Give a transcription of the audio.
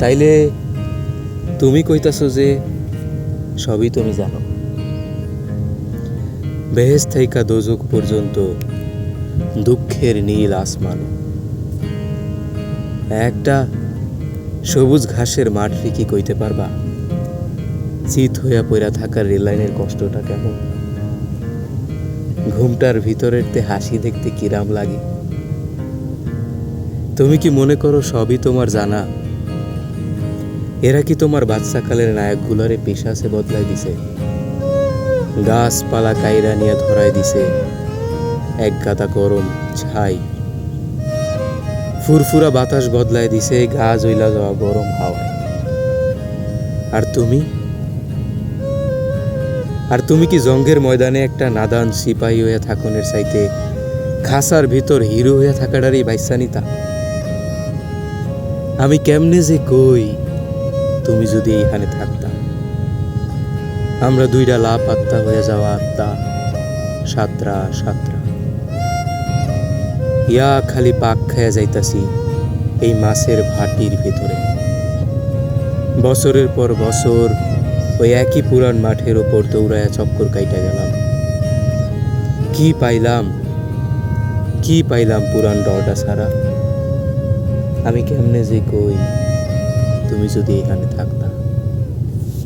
তাইলে তুমি কইতাছো যে সবই তুমি জানো। বেহেস থাইকা দোজক পর্যন্ত দুঃখের নীল আসমান। একটা সবুজ ঘাসের মাঠ কি কইতে পারবা? চিত হইয়া পইরা থাকার রেললাইনের কষ্টটা কেমন? ঘুমটার ভিতরের তে হাসি দেখতে কিরাম লাগে। তুমি কি মনে করো সবই তোমার জানা? এরা কি তোমার বাচ্চাকালের নায়কগুলোরে পেশাসে বদলাই দিছে? গাছপালা কাইরা নিয়ে ধরাই দিছে। এক গাদা গরম ছাই। ফুরফুরা বাতাস বদলাই দিছে গা জইলা যাওয়া গরম হাওয়ায়। আর তুমি? আর তুমি কি জঙ্গের ময়দানে একটা নাদান সিপাহী হয়ে থাকনের চাইতে খাসার ভিতর হিরো হয়ে থাকাটারই বাইসা নিতা আমি কেমনে যে কই তুমি যদি এখানে থাকতা। আমরা দুইটা লাভ আত্মা হয়ে যাওয়া আত্মা। সাতরা সাতরা। ইয়া খালি পাক খায়া যাইতাছি এই মাছের ভাটির ভেতরে। বছরের পর বছর ওই একই পুরান মাঠের ওপর দৌড়ায়া চক্কর কাইটা গেলাম। কি পাইলাম? কি পাইলাম পুরান ডরটা ছাড়া? আমি কেমনে যে কই? তুমি যদি এখানে থাকতা।